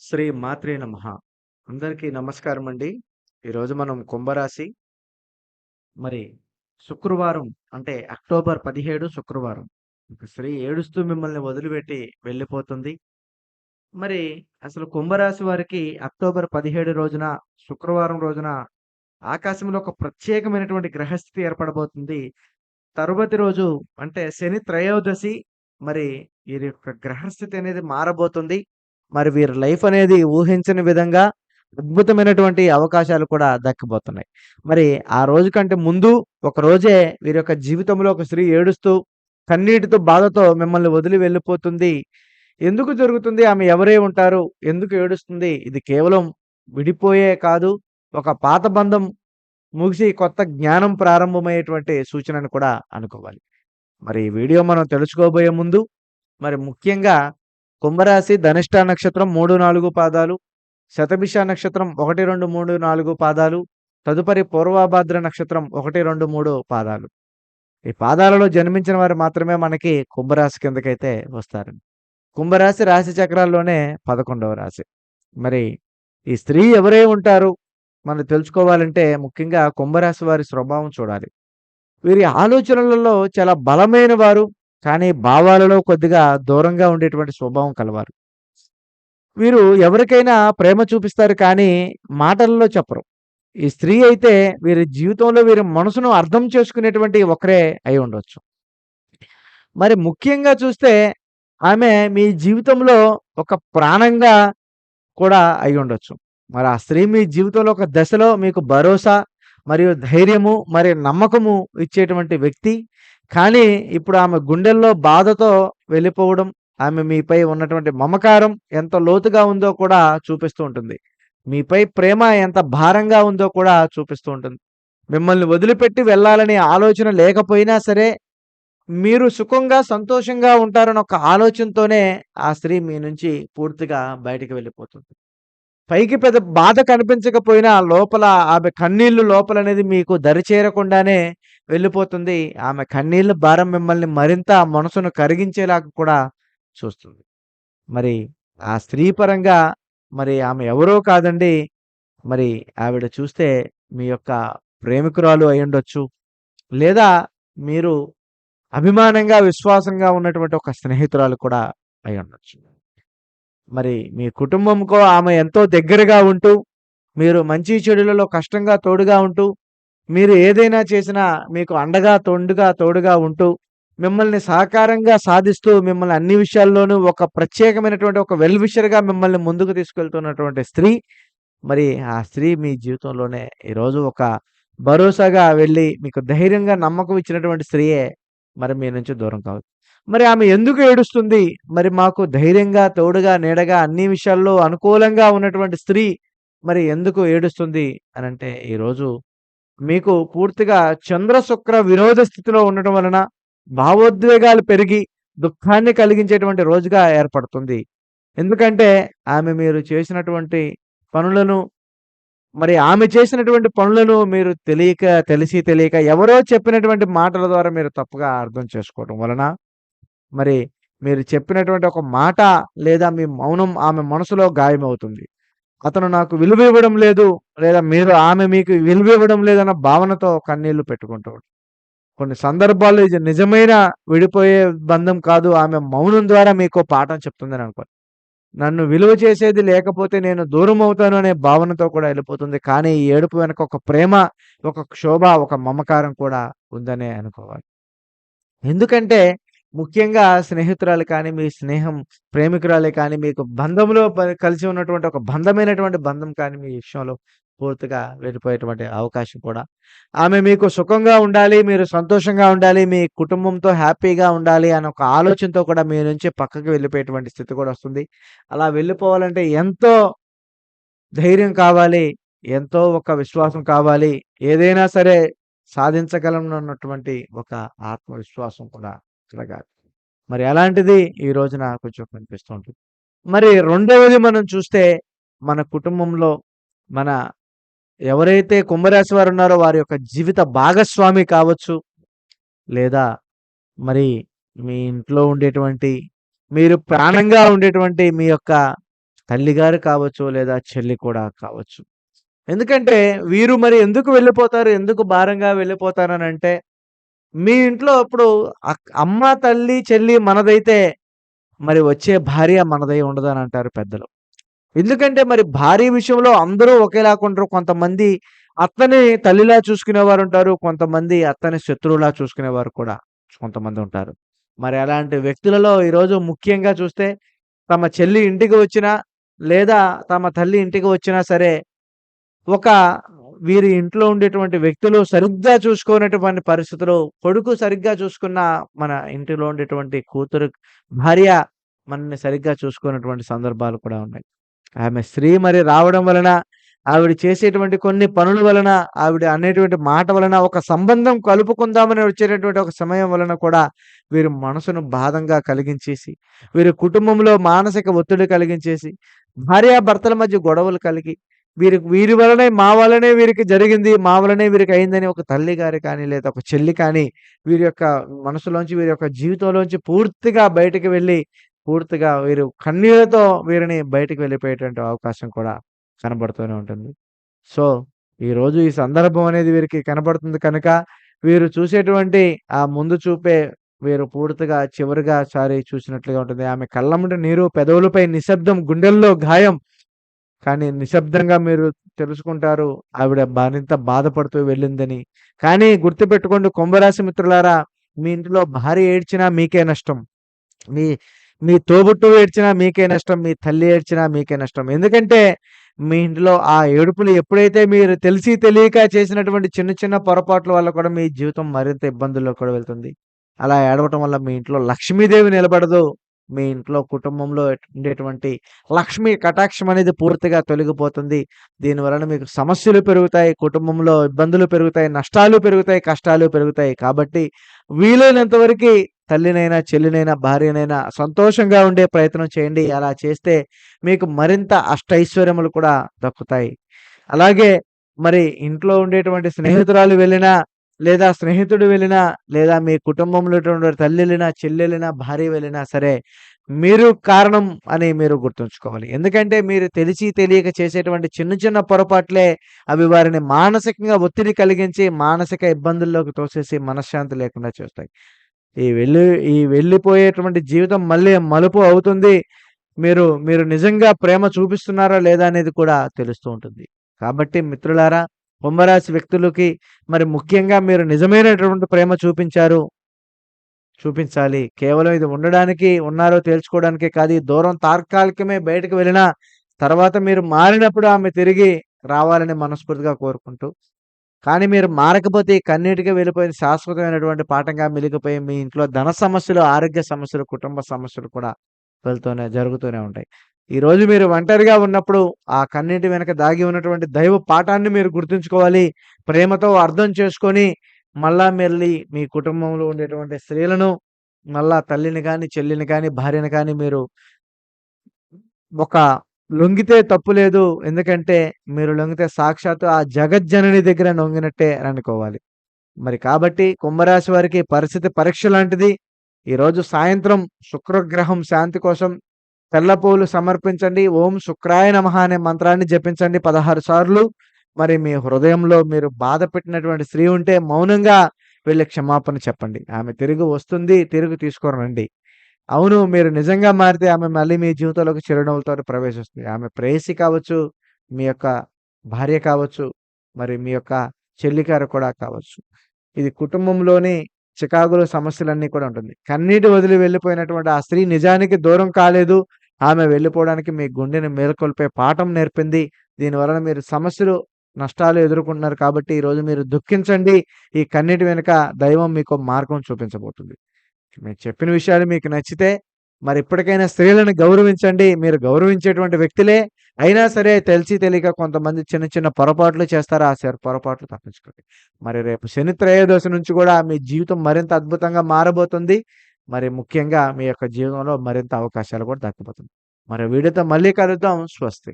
శ్రీ మాత్రే నమ అందరికీ నమస్కారం అండి. ఈరోజు మనం కుంభరాశి మరి శుక్రవారం అంటే అక్టోబర్ 17 శుక్రవారం. శ్రీ ఏడుస్తూ మిమ్మల్ని వదిలిపెట్టి వెళ్ళిపోతుంది. మరి అసలు కుంభరాశి వారికి అక్టోబర్ 17 రోజున శుక్రవారం రోజున ఆకాశంలో ఒక ప్రత్యేకమైనటువంటి గ్రహస్థితి ఏర్పడబోతుంది. తరువాతి రోజు అంటే శని త్రయోదశి మరి వీరి యొక్క గ్రహస్థితి అనేది మారబోతుంది. మరి వీరి లైఫ్ అనేది ఊహించని విధంగా అద్భుతమైనటువంటి అవకాశాలు కూడా దక్కబోతున్నాయి. మరి ఆ రోజు కంటే ముందు ఒక రోజే వీరి యొక్క జీవితంలో ఒక స్త్రీ ఏడుస్తూ, కన్నీటితో, బాధతో మిమ్మల్ని వదిలి వెళ్ళిపోతుంది. ఎందుకు జరుగుతుంది? ఆమె ఎవరే ఉంటారు? ఎందుకు ఏడుస్తుంది? ఇది కేవలం విడిపోయే కాదు. ఒక పాత బంధం ముగిసి కొత్త జ్ఞానం ప్రారంభమయ్యేటువంటి సూచనను కూడా అనుకోవాలి. మరి ఈ వీడియో మనం తెలుసుకోబోయే ముందు మరి ముఖ్యంగా కుంభరాశి ధనిష్ట నక్షత్రం 3, 4 పాదాలు, శతభిష నక్షత్రం 1, 2, 3, 4 పాదాలు, తదుపరి పూర్వాభాద్ర నక్షత్రం 1, 2, 3 పాదాలు. ఈ పాదాలలో జన్మించిన వారు మాత్రమే మనకి కుంభరాశి కిందకైతే వస్తారండి. కుంభరాశి రాశి చక్రాల్లోనే 11వ రాశి. మరి ఈ స్త్రీ ఎవరై ఉంటారు? మనం తెలుసుకోవాలంటే ముఖ్యంగా కుంభరాశి వారి స్వభావం చూడాలి. వీరి ఆలోచనలలో చాలా బలమైన వారు. కానీ భావాలలో కొద్దిగా దూరంగా ఉండేటువంటి స్వభావం కలవారు. వీరు ఎవరికైనా ప్రేమ చూపిస్తారు కానీ మాటలలో చెప్పరు. ఈ స్త్రీ అయితే వీరి జీవితంలో వీరి మనసును అర్థం చేసుకునేటువంటి ఒకరే అయి ఉండొచ్చు. మరి ముఖ్యంగా చూస్తే ఆమె మీ జీవితంలో ఒక ప్రాణంగా కూడా అయి ఉండొచ్చు. మరి ఆ స్త్రీ మీ జీవితంలో ఒక దశలో మీకు భరోసా మరియు ధైర్యము మరియు నమ్మకము ఇచ్చేటువంటి వ్యక్తి. కానీ ఇప్పుడు ఆమె గుండెల్లో బాధతో వెళ్ళిపోవడం, ఆమె మీపై ఉన్నటువంటి మమకారం ఎంత లోతుగా ఉందో కూడా చూపిస్తూ ఉంటుంది. మీపై ప్రేమ ఎంత భారంగా ఉందో కూడా చూపిస్తూ ఉంటుంది. మిమ్మల్ని వదిలిపెట్టి వెళ్ళాలనే ఆలోచన లేకపోయినా సరే, మీరు సుఖంగా, సంతోషంగా ఉంటారన్న ఒక ఆలోచనతోనే ఆ స్త్రీ మీ నుంచి పూర్తిగా బయటికి వెళ్ళిపోతుంది. పైకి పెద్ద బాధ కనిపించకపోయినా లోపల ఆమె కన్నీళ్ళు లోపలనేది మీకు దరిచేరకుండానే వెళ్ళిపోతుంది. ఆమె కన్నీళ్ళ భారం మిమ్మల్ని మరింత మనసును కరిగించేలాగా కూడా చూస్తుంది. మరి ఆ స్త్రీ పరంగా మరి ఆమె ఎవరో కాదండి. మరి ఆవిడ చూస్తే మీ యొక్క ప్రేమికురాలు అయ్యుండొచ్చు. లేదా మీరు అభిమానంగా, విశ్వాసంగా ఉన్నటువంటి ఒక స్నేహితురాలు కూడా అయ్యుండొచ్చు. మరి మీ కుటుంబంకో ఆమె ఎంతో దగ్గరగా ఉంటూ, మీరు మంచి చెడులలో కష్టంగా తోడుగా ఉంటూ, మీరు ఏదైనా చేసినా మీకు అండగా, తొండుగా, తోడుగా ఉంటూ, మిమ్మల్ని సహకారంగా సాధిస్తూ, మిమ్మల్ని అన్ని విషయాల్లోనూ ఒక ప్రత్యేకమైనటువంటి ఒక వెల్విషర్గా మిమ్మల్ని ముందుకు తీసుకెళ్తున్నటువంటి స్త్రీ, మరి ఆ స్త్రీ మీ జీవితంలోనే ఈరోజు ఒక భరోసాగా వెళ్ళి మీకు ధైర్యంగా నమ్మకం ఇచ్చినటువంటి స్త్రీయే మరి మీ నుంచి దూరం కావచ్చు. మరి ఆమె ఎందుకు ఏడుస్తుంది? మరి మాకు ధైర్యంగా, తోడుగా, నీడగా అన్ని విషయాల్లో అనుకూలంగా ఉన్నటువంటి స్త్రీ మరి ఎందుకు ఏడుస్తుంది అని అంటే ఈరోజు మీకు పూర్తిగా చంద్ర, శుక్ర విరోధ స్థితిలో ఉండటం వలన భావోద్వేగాలు పెరిగి దుఃఖాన్ని కలిగించేటువంటి రోజుగా ఏర్పడుతుంది. ఎందుకంటే ఆమె మీరు చేసినటువంటి పనులను మరి ఆమె చేసినటువంటి పనులను మీరు తెలియక తెలిసి తెలియక ఎవరో చెప్పినటువంటి మాటల ద్వారా మీరు తప్పుగా అర్థం చేసుకోవటం వలన మరి మీరు చెప్పినటువంటి ఒక మాట లేదా మీ మౌనం ఆమె మనసులో గాయమవుతుంది. అతను నాకు విలువ ఇవ్వడం లేదు. లేదా మీరు ఆమె మీకు విలువ ఇవ్వడం లేదన్న భావనతో కన్నీళ్ళు పెట్టుకుంటూ కొన్ని సందర్భాల్లో ఇది నిజమైన విడిపోయే బంధం కాదు. ఆమె మౌనం ద్వారా మీకు పాఠం చెప్తుందని అనుకోండి. నన్ను విలువ చేసేది లేకపోతే నేను దూరం అవుతాను అనే భావనతో కూడా వెళ్ళిపోతుంది. కానీ ఈ ఏడుపు వెనక ఒక ప్రేమ, ఒక క్షోభ, ఒక మమకారం కూడా ఉందనే అనుకోవాలి. ఎందుకంటే ముఖ్యంగా స్నేహితురాలు కానీ, మీ స్నేహం ప్రేమికురాలే కానీ, మీకు బంధంలో కలిసి ఉన్నటువంటి ఒక బంధమైనటువంటి బంధం కానీ మీ విషయంలో పూర్తిగా వెళ్ళిపోయేటువంటి అవకాశం కూడా. ఆమె మీకు సుఖంగా ఉండాలి, మీరు సంతోషంగా ఉండాలి, మీ కుటుంబంతో హ్యాపీగా ఉండాలి అనే ఒక ఆలోచనతో కూడా మీ నుంచి పక్కకి వెళ్ళిపోయేటువంటి స్థితి కూడా వస్తుంది. అలా వెళ్ళిపోవాలంటే ఎంతో ధైర్యం కావాలి. ఎంతో ఒక విశ్వాసం కావాలి. ఏదైనా సరే సాధించగలనన్నటువంటి ఒక ఆత్మవిశ్వాసం కూడా కలగాలి. మరి అలాంటిది ఈ రోజున కొంచెం కనిపిస్తూ ఉంటుంది. మరి రెండవది మనం చూస్తే మన కుటుంబంలో మన ఎవరైతే కుంభరాశి వారు ఉన్నారో వారి యొక్క జీవిత భాగస్వామి కావచ్చు. లేదా మరి మీ ఇంట్లో ఉండేటువంటి మీరు ప్రాణంగా ఉండేటువంటి మీ యొక్క తల్లిగారు కావచ్చు, లేదా చెల్లి కూడా కావచ్చు. ఎందుకంటే వీరు మరి ఎందుకు వెళ్ళిపోతారు? ఎందుకు భారంగా వెళ్ళిపోతారని అంటే మీ ఇంట్లో ఇప్పుడు అక్ అమ్మ, తల్లి, చెల్లి మనదైతే మరి వచ్చే భార్య మనదై ఉండదనంటారు పెద్దలు. ఎందుకంటే మరి భార్య విషయంలో అందరూ ఒకేలాగా కొంతమంది అత్తని తల్లిలా చూసుకునేవారుంటారు. కొంతమంది అత్తని శత్రువులా చూసుకునేవారు కూడా కొంతమంది ఉంటారు. మరి అలాంటి వ్యక్తులలో ఈరోజు ముఖ్యంగా చూస్తే తమ చెల్లి ఇంటికి వచ్చినా, లేదా తమ తల్లి ఇంటికి వచ్చినా సరే, ఒక వీరి ఇంట్లో ఉండేటువంటి వ్యక్తులు సరిగ్గా చూసుకోనటువంటి పరిస్థితులు, కొడుకు సరిగ్గా చూసుకున్న మన ఇంటిలో ఉండేటువంటి కూతురు భార్య మనల్ని సరిగ్గా చూసుకునేటువంటి సందర్భాలు కూడా ఉన్నాయి. ఆమె స్త్రీ మరి రావడం వలన, ఆవిడ చేసేటువంటి కొన్ని పనుల వలన, ఆవిడ అనేటువంటి మాట వలన, ఒక సంబంధం కలుపుకుందామని వచ్చేటటువంటి ఒక సమయం వలన కూడా వీరి మనసును బాధంగా కలిగించేసి, వీరి కుటుంబంలో మానసిక ఒత్తిడి కలిగించేసి, భార్యాభర్తల మధ్య గొడవలు కలిగి, వీరి వీరి వలనే మా వలనే వీరికి జరిగింది, మా వలనే వీరికి అయిందని ఒక తల్లి గారి కానీ, లేదా ఒక చెల్లి కానీ, వీరి యొక్క మనసులోంచి, వీరి యొక్క జీవితంలోంచి పూర్తిగా బయటికి వెళ్ళి, పూర్తిగా వీరు కన్నీళ్ళతో వీరిని బయటికి వెళ్ళిపోయేటువంటి అవకాశం కూడా కనబడుతూనే ఉంటుంది. సో, ఈరోజు ఈ సందర్భం అనేది వీరికి కనబడుతుంది కనుక, వీరు చూసేటువంటి ఆ ముందు చూపే వీరు పూర్తిగా చివరిగా సారి చూసినట్లుగా ఉంటుంది. ఆమె కళ్ళమ్మట నీరు, పెదవులపై నిశ్శబ్దం, గుండెల్లో గాయం. కానీ నిశ్శబ్దంగా మీరు తెలుసుకుంటారు ఆవిడ మరింత బాధపడుతూ వెళ్ళిందని. కానీ గుర్తుపెట్టుకోండి కుంభరాశి మిత్రులారా, మీ ఇంట్లో భార్య ఏడ్చినా మీకే నష్టం. మీ మీ తోబుట్టు ఏడ్చినా మీకే నష్టం. మీ తల్లి ఏడ్చినా మీకే నష్టం. ఎందుకంటే మీ ఇంట్లో ఆ ఏడుపులు ఎప్పుడైతే మీరు తెలిసి తెలియక చేసినటువంటి చిన్న చిన్న పొరపాట్ల వల్ల కూడా మీ జీవితం మరింత ఇబ్బందుల్లో కూడా వెళ్తుంది. అలా ఏడవటం వల్ల మీ ఇంట్లో లక్ష్మీదేవి నిలబడదు. మీ ఇంట్లో కుటుంబంలో ఉండేటువంటి లక్ష్మీ కటాక్షం అనేది పూర్తిగా తొలగిపోతుంది. దీని వలన మీకు సమస్యలు పెరుగుతాయి. కుటుంబంలో ఇబ్బందులు పెరుగుతాయి. నష్టాలు పెరుగుతాయి. కష్టాలు పెరుగుతాయి. కాబట్టి వీలైనంతవరకు తల్లినైనా, చెల్లినైనా, భార్యనైనా సంతోషంగా ఉండే ప్రయత్నం చేయండి. అలా చేస్తే మీకు మరింత అష్టైశ్వర్యములు కూడా దక్కుతాయి. అలాగే మరి ఇంట్లో ఉండేటువంటి స్నేహితురాలు వెళ్ళినా, లేదా స్నేహితుడు వెళ్ళినా, లేదా మీ కుటుంబంలో తల్లి వెళ్ళినా చెల్లి వెళ్ళినా భార్య వెళ్ళినా సరే, మీరు కారణం అని మీరు గుర్తుంచుకోవాలి. ఎందుకంటే మీరు తెలిసి తెలియక చేసేటువంటి చిన్న చిన్న పొరపాట్లే అవి వారిని మానసికంగా ఒత్తిడి కలిగించి, మానసిక ఇబ్బందుల్లోకి తోసేసి మనశ్శాంతి లేకుండా చేస్తాయి. ఈ వెళ్ళి ఈ వెళ్ళిపోయేటువంటి జీవితం మళ్ళీ మలుపు అవుతుంది. మీరు మీరు నిజంగా ప్రేమ చూపిస్తున్నారా లేదా అనేది కూడా తెలుస్తూ ఉంటుంది. కాబట్టి మిత్రులారా, కుంభరాశి వ్యక్తులకి మరి ముఖ్యంగా మీరు నిజమైనటువంటి ప్రేమ చూపించారు. చూపించాలి. కేవలం ఇది ఉండడానికి, ఉన్నారో తేల్చుకోవడానికే కాదు. ఈ దూరం తాత్కాలికమే బయటకు వెళ్ళినా, తర్వాత మీరు మారినప్పుడు ఆమె తిరిగి రావాలని మనస్ఫూర్తిగా కోరుకుంటూ, కానీ మీరు మారకపోతే ఈ కన్నీటికి వెళ్ళిపోయిన శాశ్వతమైనటువంటి పాఠంగా మిలిగిపోయి మీ ఇంట్లో ధన సమస్యలు, ఆరోగ్య సమస్యలు, కుటుంబ సమస్యలు కూడా వెళ్తూనే జరుగుతూనే ఉంటాయి. ఈరోజు మీరు ఒంటరిగా ఉన్నప్పుడు ఆ కన్నీటి వెనక దాగి ఉన్నటువంటి దైవ పాఠాన్ని మీరు గుర్తుంచుకోవాలి. ప్రేమతో అర్థం చేసుకొని, మళ్ళా మెల్లి మీ కుటుంబంలో ఉండేటువంటి స్త్రీలను, మళ్ళా తల్లిని కానీ చెల్లిని కానీ భార్యని కానీ మీరు ఒక లొంగితే తప్పు లేదు. ఎందుకంటే మీరు లొంగితే సాక్షాత్తు ఆ జగజ్జనని దగ్గర లొంగినట్టే అనుకోవాలి. మరి కాబట్టి కుంభరాశి వారికి పరిస్థితి పరీక్ష లాంటిది. ఈరోజు సాయంత్రం శుక్రగ్రహం శాంతి కోసం తెల్ల సమర్పించండి. ఓం శుక్రాయ నమ అనే మంత్రాన్ని జపించండి 16 సార్లు. మరి మీ హృదయంలో మీరు బాధ పెట్టినటువంటి స్త్రీ ఉంటే మౌనంగా వెళ్ళి క్షమాపణ చెప్పండి. ఆమె తిరిగి వస్తుంది. తిరిగి తీసుకురండి రండి. అవును మీరు నిజంగా మారితే ఆమె మళ్ళీ మీ జీవితంలోకి చిరునవ్వులతో ప్రవేశిస్తుంది. ఆమె ప్రేయసి కావచ్చు, మీ యొక్క భార్య కావచ్చు, మరి మీ యొక్క చెల్లికారు కూడా కావచ్చు. ఇది కుటుంబంలోని చికాకులు సమస్యలన్నీ కూడా ఉంటుంది. కన్నీటి వదిలి వెళ్ళిపోయినటువంటి ఆ స్త్రీ నిజానికి దూరం కాలేదు. ఆమె వెళ్ళిపోవడానికి మీ గుండెని మేల్కొల్పే పాఠం నేర్పింది. దీని వలన మీరు సమస్యలు, నష్టాలు ఎదుర్కొంటున్నారు కాబట్టి ఈరోజు మీరు దుఃఖించండి. ఈ కన్నిటి వెనుక దైవం మీకు మార్గం చూపించబోతుంది. మీరు చెప్పిన విషయాలు మీకు నచ్చితే మరి ఇప్పటికైనా స్త్రీలను గౌరవించండి. మీరు గౌరవించేటువంటి వ్యక్తులే. అయినా సరే తెలిసి తెలియక కొంతమంది చిన్న చిన్న పొరపాట్లు చేస్తారు. ఆ సార్ పొరపాట్లు తప్పించుకోండి. మరి రేపు శని త్రయోదశి నుంచి కూడా మీ జీవితం మరింత అద్భుతంగా మారబోతుంది. మరి ముఖ్యంగా మీ యొక్క జీవితంలో మరింత అవకాశాలు కూడా దక్కిపోతుంది మరి వీడియోతో మళ్ళీ కలుద్దాం. స్వస్తి.